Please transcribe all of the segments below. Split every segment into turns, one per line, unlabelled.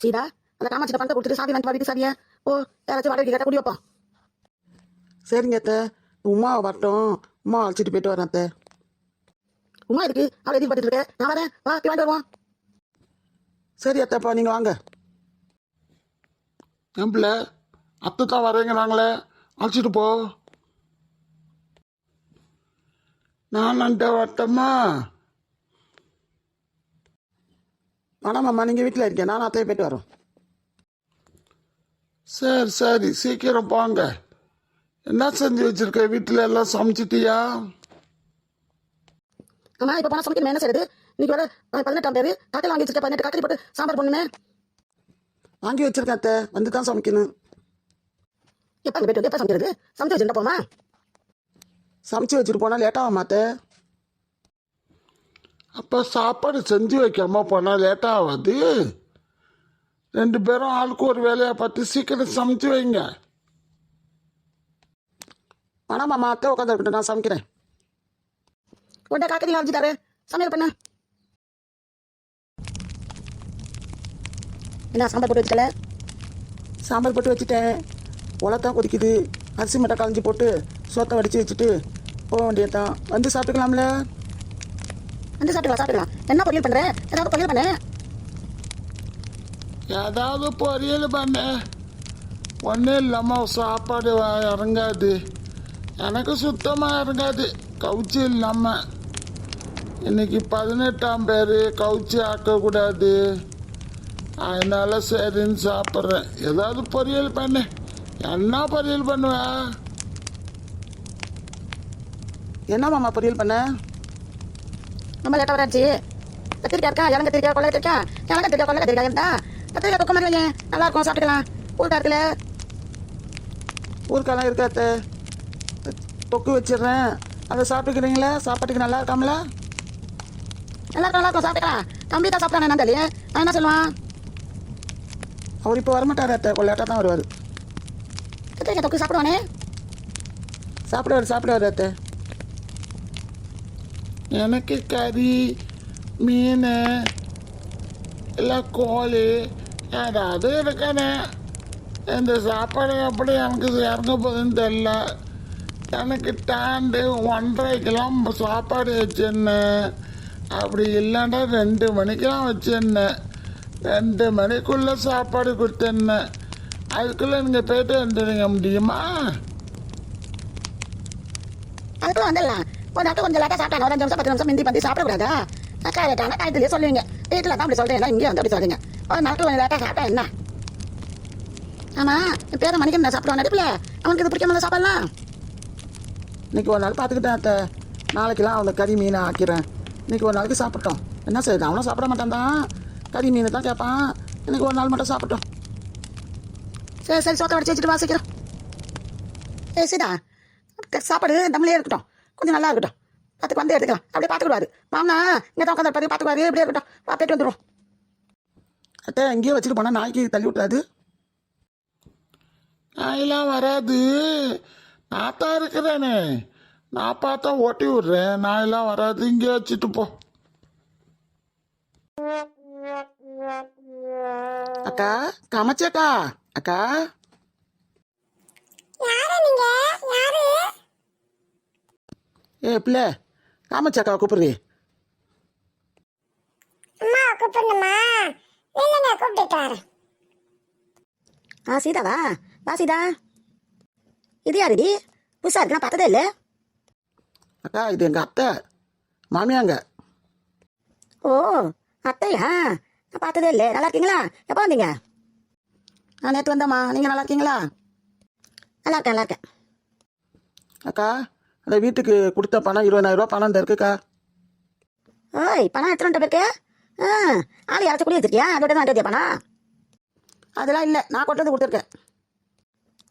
சீதா அந்த காமாட்சிட்ட பணத்தை கொடுத்துட்டு சாவி வாங்கிட்டு வாடிட்டு சாவியா. ஓ யாராச்சும் வாடகை கேட்டா குடி வைப்போம்
சரிங்க அத்தை. உமா வரட்டும். உமா அழைச்சிட்டு போயிட்டு வரேன் அத்தை.
உமா இருக்கு அவளை எதிர்பார்த்துட்டு இருக்க? நான் வரேன். வா வாங்கிட்டு வருவோம்.
சரி அத்தைப்பா நீங்கள் வாங்க.
ஏம்பிள்ள அத்தை தான் வரேங்கிறாங்களே. அழைச்சிட்டு போ. நான் அண்ட வரட்டம்மா
வேணாமாம்மா நீங்கள் வீட்டில் இருக்கேன் நான் அத்தையை போயிட்டு வரோம்.
சரி சரி. சீக்கிரம் போங்க. என்ன செஞ்சு வச்சிருக்க? வீட்டில் எல்லாம் சமைச்சிட்டியா?
ஆமா இப்ப போனா சமைக்கணும்? என்ன செய்யுது இன்னைக்கு வர அஹ், பதினெட்டாம் பேரு காக்கல் வாங்கி வச்சிருக்க பதினெட்டு காக்கரி போட்டு சாம்பார் பண்ணுமே
வாங்கி வச்சிருக்கேன் அத்தை. வந்து தான் சமைக்கணும்.
எப்ப அங்க போயிட்டு எப்ப சமைக்கிறது? சமைச்சு வச்சுட்டு போமா
சமைச்சு வச்சுட்டு போனால் லேட்டாகும் அத்தை?
அப்போ சாப்பாடு செஞ்சு வைக்காம போனால் லேட் ஆகாது ரெண்டு பேரும் ஆளுக்கு ஒரு வேலையை பார்த்து சீக்கிரம் சமைச்சு வைங்க.
வேணாமாம்மா அத்தை உட்காந்து நான் சமைக்கிறேன்.
உடனே காக்கரி அரைஞ்சிட்டாரு சமையல் பண்ண. என்ன சாம்பார் போட்டு வச்சுக்கல
சாம்பார் போட்டு வச்சுட்டேன். உலத்தான் கொதிக்குது. அரிசி மட்டும் களைஞ்சி போட்டு சோத்தை வடித்து வச்சுட்டு போக வேண்டியதுதான். வந்து சாப்பிட்டுக்கலாம்ல?
வந்து சாப்பிட்டுக்கலாம் சாப்பிட்டுக்கலாம். என்ன பொரியல் பண்ற? ஏதாவது பொரியல் பண்ணு.
ஏதாவது பொரியல் பண்ண. ஒன்றும் இல்லாமல் சாப்பாடு வ- இறங்காது. எனக்கு சுத்தமாக இறங்காது. கவுச்சி இல்லாமல் இன்னைக்கு பதினெட்டாம் பேர் கவுச்சி ஆக்கக்கூடாது. அதனால சரின்னு சாப்பிட்றேன். ஏதாவது பொரியல் பண்ணு. என்ன பொரியல் பண்ணுவேன்
என்ன மாமா பொரியல் பண்ண?
ரொம்ப லேட்டாக வராச்சு. கத்திரிக்காய் இருக்கா? இளம் கத்திரிக்காய் கொள்ளை கத்திரிக்காய் இளம் கத்திரிக்காய் கொள்ளை கத்திரிக்காய் இருந்தா? கத்திரிக்காய் தொக்க மாதிரி நல்லா இருக்கும் சாப்பிட்டுக்கலாம். ஊருக்கா இருக்குல்ல?
ஊருக்கெல்லாம் இருக்க அத்தை? தொக்கு வச்சிடுறேன். அதை சாப்பிட்டுக்கிறீங்களா? சாப்பாட்டுக்கு நல்லா இருக்காமல?
நல்லா இருக்கும் நல்லா இருக்கும் சாப்பிட்டுக்கலாம். தம்பி தான் சாப்பிட்டானே என்ன தெரியல. நான் என்ன சொல்லுவான்?
அவர் இப்போ வரமாட்டார் அத்தை. கொஞ்சம் லேட்டாக தான் வருவார்.
கத்திரிக்காய் தொக்கு சாப்பிடுவானே?
சாப்பிடுவார் சாப்பிடுவார் அத்தை.
எனக்கு கறி மீன் இல்லை கோழி ஏதாவது இருக்கனே. இந்த சாப்பாடு எப்படி எனக்கு இறங்க போகுதுன்னு தெரில எனக்கு டாண்டு ஒன்றரைக்கெல்லாம் சாப்பாடு வச்சிருந்தேன். அப்படி இல்லைன்னா ரெண்டு மணிக்கெல்லாம் வச்சிருந்தேன். ரெண்டு மணிக்குள்ளே சாப்பாடு கொடுத்துருந்தேன். அதுக்குள்ளே நீங்கள் போயிட்டு வந்துடுங்க முடியுமா?
அதுக்கு வந்துடலாம். நாட்டு கொஞ்சம் லேட்டாக சாப்பிட்டாங்க ஒரு அஞ்சு நிமிஷம் பத்து நிமிஷம் மிந்தி பண்ணி சாப்பிடக்கூடாதா? காயத்துலேயே சொல்லுவீங்க. வீட்டில் தான் அப்படி சொல்கிறேன் இங்கே வந்து அப்படி சொல்றீங்க? ஒரு நாட்டு கொஞ்சம் லேட்டாக சாப்பிட்டா என்ன? ஆமாம் பேர மணிக்கு நான் சாப்பிடுவான் நடிப்பில் அவனுக்கு இது பிடிக்காமல சாப்பிடலாம்.
இன்னைக்கு ஒரு நாள் பார்த்துக்கிட்டேன் அத்தை. நாளைக்கெல்லாம் அவனை கறி மீனை ஆக்கிறேன் இன்னைக்கு ஒரு நாளைக்கு சாப்பிட்டோம். என்ன செய்யுது அவனும் சாப்பிட மாட்டான் தான். கறி மீனை தான் கேட்பான். இன்னைக்கு ஒரு நாள் மட்டும் சாப்பிட்டோம்.
சரி சரி சோத்தை வடிச்சு வச்சுட்டு வாசிக்கிறோம். ஏ சீதா சாப்பாடு நம்மளே இருக்கட்டும். கொஞ்சம் நல்லா இருக்கட்டும். பார்த்துக்கு வந்து எடுத்துக்கலாம். அப்படியே பார்த்துக்குவாரு மாமனா இங்கே தான் உட்காந்து பார்த்து பார்த்துக்குவாரு. இப்படியே இருக்கட்டும். வா போயிட்டு வந்துடுவோம்.
அத்தை எங்கேயோ வச்சுட்டு போனால் நாய்க்கு தள்ளி விட்டுறாது.
நாயெல்லாம் வராது. நான் தான் இருக்கிறேனே. நான் பார்த்தா ஓட்டி விட்றேன். நாயெல்லாம் வராது. இங்கே வச்சுட்டு போ.
அக்கா காமாட்சி அக்கா. அக்கா.
யாரு நீங்க? யாரு?
ஏ பிள்ளை காமாட்சி அக்கா கூப்பிடுறி.
அம்மா கூப்பிடணுமா? இல்லைங்க கூப்பிட்டுட்டு வரேன்.
ஆ சீதாவா? வா சீதா. இது யாருடி? புதுசாக இருக்கு நான் பார்த்ததே இல்லை.
அக்கா இது எங்கள் அத்தை. மாமியாங்க.
ஓ அத்தையா? நான் பார்த்ததே இல்லை. நல்லா இருக்கீங்களா? எப்போ வந்தீங்க? நான் நேற்று வந்தேம்மா. நீங்கள் நல்லா இருக்கீங்களா? நல்லா இருக்கேன் நல்லா இருக்கேன்.
அக்கா அந்த வீட்டுக்கு கொடுத்த பணம் இருபதாயிரம் ரூபா பணம் இந்த இருக்குக்கா
ஓய் பணம் எடுத்துட்டு வந்துட்ட பேருக்கு ஆ ஆள் யாராச்சும் குடி வச்சிருக்கியா? அதோட தான் வந்துட்டியா பணம்? அதெல்லாம் இல்லை நான் கொண்டு வந்து கொடுத்துருக்கேன்.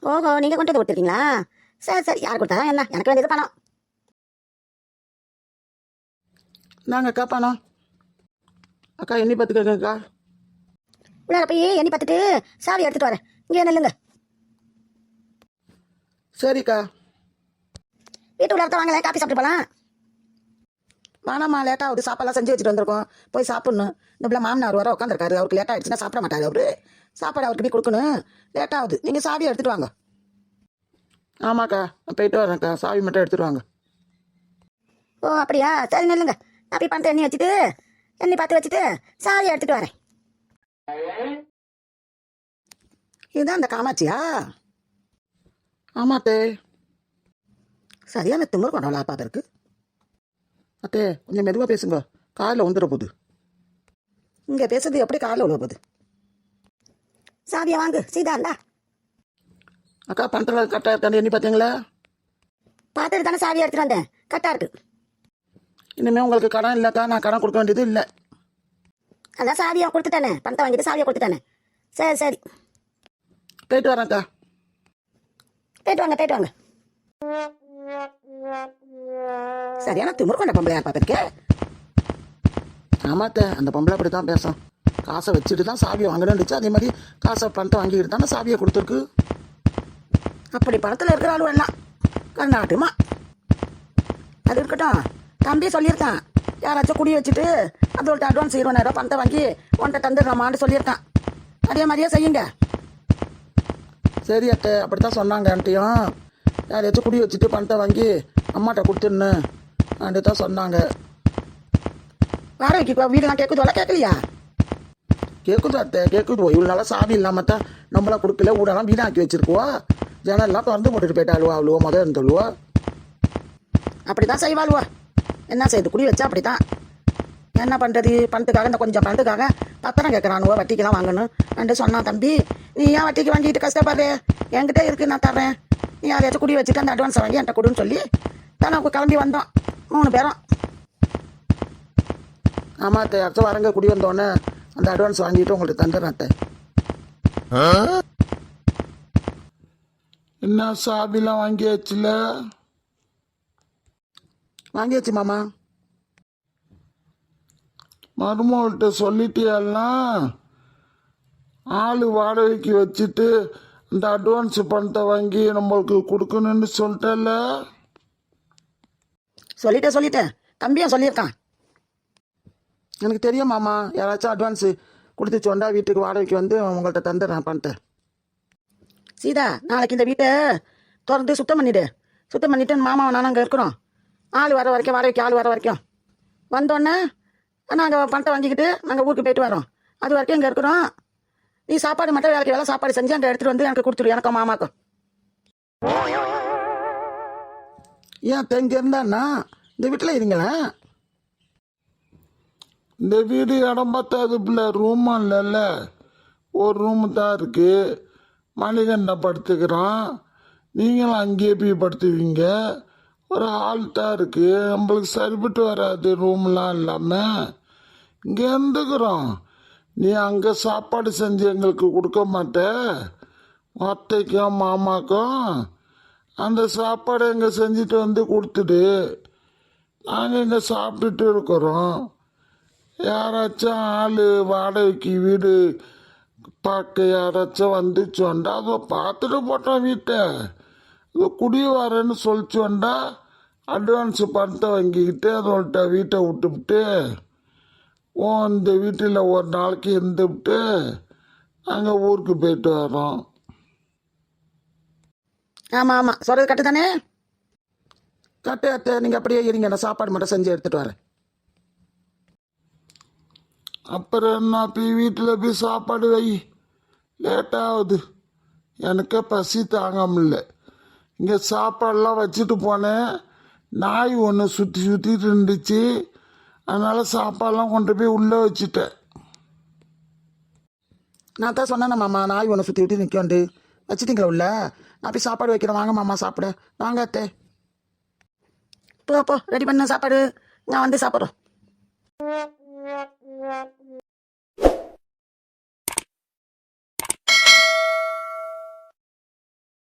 ஓஹோ நீங்கள் கொண்டு வந்து கொடுத்துருக்கீங்களா? சரி சரி யார் கொடுத்தா என்ன? எனக்கு வேண்டியது பணம்.
நாங்கள் அக்கா பணம். அக்கா எண்ணி பார்த்துக்கோங்கக்கா
உள்ளார போய் எண்ணி பார்த்துட்டு சாவி எடுத்துட்டு வரேன். இங்கே நில்லுங்க.
சரிக்கா.
வீட்டு உள்ளாரத்த வாங்கல காப்பி சாப்பிட்டு போகலாம் வேணாம்மா லேட்டாக ஆகுது. சாப்பாடெல்லாம் செஞ்சு வச்சுட்டு வந்திருக்கோம். போய் சாப்பிட்ணும். இந்த பிள்ளை மாமனார் வர உட்காந்துருக்காரு அவருக்கு லேட்டாக ஆயிடுச்சுன்னா சாப்பிட மாட்டாரு அவரு. சாப்பாடு அவருக்கு போய் கொடுக்கணும். லேட்டாகுது ஆகுது. நீங்கள் சாவி எடுத்துட்டு வாங்க.
ஆமாக்கா நான் போயிட்டு வரேன்க்கா. சாவி மட்டும் எடுத்துட்டு வாங்க.
ஓ அப்படியா? சரி நில்லுங்க. நான் போய் பணத்தை எண்ணி வச்சுட்டு எண்ணி பார்த்து வச்சுட்டு சாவியை எடுத்துட்டு வரேன். இதுதான் அந்த காமாட்சியா?
ஆமாத்தே.
சரியான திமிர் கொண்டவளா பாப்பா இருக்கு.
அத்தே கொஞ்சம் மெதுவாக பேசுங்க. காரில் வந்துட போகுது
இங்கே பேசுறது எப்படி காலில் உள்ள போகுது சாவியை வாங்கு. சீதாண்டா
அக்கா பணத்தில் கரெக்டாக இருக்காண்டு எண்ணி பார்த்தீங்களா?
பார்த்துட்டு தானே சாவியை எடுத்துட்டு வந்தேன். கரெக்டாக இருக்கு.
இனிமேல் உங்களுக்கு கடன் இல்லைக்கா நான் கடன் கொடுக்க வேண்டியது இல்லை.
அதான் சாவியை கொடுத்துட்டானே. பணத்தை வாங்கிட்டு சாவியை கொடுத்துட்டானே. சரி சரி.
போயிட்டு வரேன்க்கா.
போயிட்டு வாங்க போயிட்டு வாங்க. சரியான திமிர் கொண்ட பொம்பளையா பாப்பா
ஆமாத்த அந்த பொம்பளை அப்படி தான் பேசும். காசை வச்சுட்டு தான் சாவியை வாங்கணும்னு அதே மாதிரி காசை பணத்தை வாங்கிட்டு தானே சாவியை கொடுத்துருக்கு.
அப்படி பணத்தில் இருக்கிற ஆள் வேணாம். கர்நாட்டுமா அது இருக்கட்டும். தம்பி சொல்லியிருக்கான். யாராச்சும் குடி வச்சுட்டு அதோட அட்வான்ஸ் இருபதாயிரம் பணத்தை வாங்கி உன்ட்ட தந்துடுறோமான்னு சொல்லியிருக்கான். அதே மாதிரியே செய்யுங்க.
சரி அத்தை அப்படி தான் சொன்னாங்க ஆண்டியும். யாரையாச்சும் குடி வச்சுட்டு பணத்தை வாங்கி அம்மாட்ட கொடுத்துருன்னு அப்படி தான் சொன்னாங்க.
வாடகைக்கு இப்போ வீடெல்லாம் கேட்குதோல கேட்கலையா
கேட்குது அத்தை கேட்குது இவ்வளோ நாளாக சாவி இல்லாமல் தான் நம்மளாம் கொடுக்கல ஊடெல்லாம் வீணாக்கி வச்சிருக்குவா? ஜனெல்லாம் திறந்து போட்டுட்டு போயிட்டாளுவா அவ்வளோ முதல் இருந்தவளுவா
அப்படி தான் செய்வாளுவா. என்ன செய்யுது குடி வச்சா அப்படி தான் என்ன பண்ணுறது பணத்துக்காக இந்த கொஞ்சம் பணத்துக்காக பத்திரம் கேட்குறானுவோ வட்டிக்கு தான் வாங்கணும். என்று சொன்னான் தம்பி நீ ஏன் வட்டிக்கு வாங்கிட்டு கஷ்டப்படுற? என்கிட்ட இருக்கு நான் தர்றேன். நீ யாரையாச்சும் குடி வச்சுட்டு அந்த அட்வான்ஸை வாங்கி என்கிட்ட கொடுன்னு சொல்லி தான் நான் கிளம்பி வந்தோம். மூணு பேரும்.
ஆமாம் அத்தை. அடுத்த வரங்க. குடி வந்தோடனே அந்த அட்வான்ஸ் வாங்கிட்டு உங்களுக்கு தந்துடுறேன் அத்தை.
என்ன சாவிலாம் வாங்கியாச்சுல?
வாங்கியாச்சு மாமா.
மருமகள்கிட்ட சொல்லிட்டியெல்லாம்? ஆள் வாடகைக்கு வச்சுட்டு இந்த அட்வான்ஸ் பணத்தை வாங்கி நம்மளுக்கு கொடுக்கணும்னு சொல்லிட்டல
சொல்லிட்டேன் சொல்லிட்டேன். தம்பியும் சொல்லியிருக்கான்.
எனக்கு தெரியும் மாமா. யாராச்சும் அட்வான்ஸு கொடுத்து வீட்டுக்கு வாடகைக்கு வந்து உங்கள்கிட்ட தந்துடுறேன் பணத்தை.
சீதா நாளைக்கு இந்த வீட்டை திறந்து சுத்தம் பண்ணிடு. சுத்தம் பண்ணிட்டு மாமாவை நானும் அங்கே இருக்கிறோம். ஆள் வர வரைக்கும் வாடகைக்கு ஆள் வர வரைக்கும். வந்தோடனே நாங்கள் பணத்தை வாங்கிக்கிட்டு நாங்கள் ஊருக்கு போயிட்டு வரோம். அது வரைக்கும் இங்கே இருக்கிறோம். நீ சாப்பாடு மட்டும் வேலைக்கு வேலை சாப்பாடு செஞ்சு அங்கே எடுத்துகிட்டு வந்து எனக்கு கொடுத்துரு எனக்கு மாமாக்கும்
ஏன் தெங்க இருந்தாண்ணா இந்த வீட்டில் இருங்களேன்.
இந்த வீடு இடம் பத்தாது பிள்ளை ரூமும் இல்லைல்ல. ஒரு ரூமு தான் இருக்கு. மணிகண்ட படுத்துக்கிறான். நீங்களும் அங்கேயே போய் படுத்துவீங்க. ஒரு ஹால் தான் இருக்குது நம்மளுக்கு சரிப்பட்டு வராது ரூம்லாம் இல்லாமல் இங்கே இருந்துக்கிறோம். நீ அங்கே சாப்பாடு செஞ்சு எங்களுக்கு கொடுக்க மாட்ட. அத்தைக்கும் மாமாக்கும் அந்த சாப்பாடை இங்கே செஞ்சுட்டு வந்து கொடுத்துடு. நாங்கள் இங்கே சாப்பிட்டுட்டு இருக்கிறோம். யாராச்சும் ஆள் வாடகைக்கு வீடு பார்க்க யாராச்சும் வந்து சொண்டா அதை பார்த்துட்டு போட்டோம் வீட்டை. இது குடி வரேன்னு சொல்லிச்சோண்டா அட்வான்ஸ் பணத்தை வாங்கிக்கிட்டு அதோட வீட்டை விட்டுவிட்டு ஓ இந்த வீட்டில் ஒரு நாளைக்கு இருந்துவிட்டு நாங்கள் ஊருக்கு போயிட்டு வரோம்
ஆமாம் ஆமாம் சொல்கிறது கட்டு தானே?
கட்டு அத்தை நீங்கள் அப்படியே இருங்க. நான் சாப்பாடு மட்டும் செஞ்சு எடுத்துகிட்டு வரேன்.
அப்புறம் என்ன போய் வீட்டில் போய் சாப்பாடு வை. லேட்டாகுது எனக்கே பசி தாங்க முடியல. இங்கே சாப்பாடெல்லாம் வச்சுட்டு போனேன். நாய் ஒன்று சுற்றி சுற்றிட்டு இருந்துச்சு. அதனால் சாப்பாடெலாம் கொண்டு போய் உள்ளே வச்சுட்டேன்.
நான் தான் சொன்னேன் மாமா நாய் ஒன்று சுற்றி விட்டு நிற்கண்டு வச்சுட்டீங்களா உள்ள? நான் போய் சாப்பாடு வைக்கிறேன். வாங்க மாமா சாப்பிட. வாங்க அத்தே.
போ போ ரெடி பண்ண சாப்பாடு. நான் வந்து சாப்பிட்றோம்